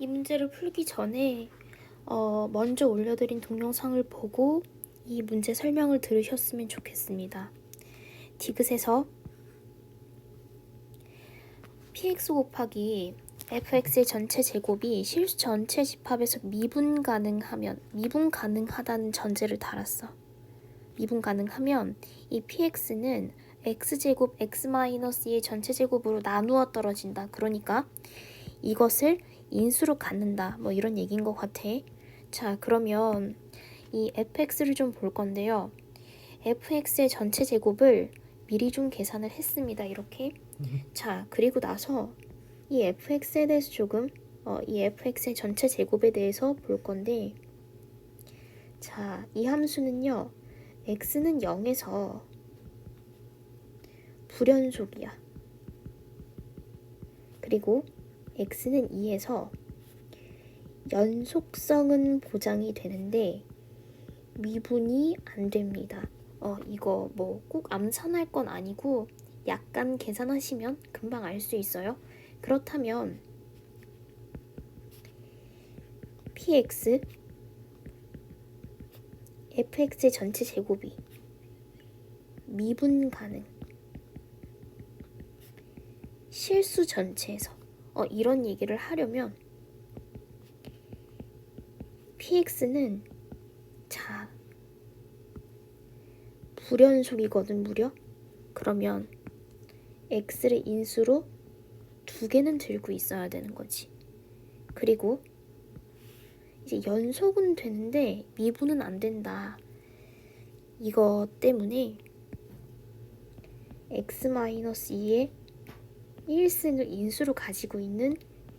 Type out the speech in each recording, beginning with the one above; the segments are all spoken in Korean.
이 문제를 풀기 전에 어, 먼저 올려드린 동영상을 보고 이 문제 설명을 들으셨으면 좋겠습니다. 디귿에서 px 곱하기 fx의 전체 제곱이 실수 전체 집합에서 미분 가능하면 미분 가능하다는 전제를 달았어. 미분 가능하면 이 px는 x제곱 x-2의 전체 제곱으로 나누어 떨어진다. 그러니까 이것을 인수로 갖는다. 뭐 이런 얘기인 것 같아. 자, 그러면 이 fx를 좀 볼 건데요. fx의 전체 제곱을 미리 좀 계산을 했습니다. 이렇게. 자, 그리고 나서 이 fx에 대해서 조금 어, 이 fx의 전체 제곱에 대해서 볼 건데 자, 이 함수는요. x는 0에서 불연속이야. 그리고 x는 2에서 연속성은 보장이 되는데 미분이 안 됩니다. 어, 이거 뭐 꼭 암산할 건 아니고 약간 계산하시면 금방 알 수 있어요. 그렇다면 px fx의 전체 제곱이 미분 가능 실수 전체에서 어, 이런 얘기를 하려면 px는 자 불연속이거든 무려. 그러면 x를 인수로 두 개는 들고 있어야 되는 거지. 그리고 이제 연속은 되는데 미분은 안 된다. 이거 때문에 x-2의 1승을 인수로 가지고 있는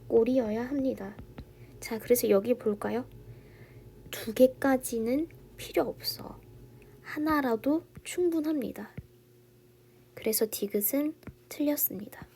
꼴이어야 합니다. 자, 그래서 여기 볼까요? 두 개까지는 필요 없어. 하나라도 충분합니다. 그래서 디귿은 틀렸습니다.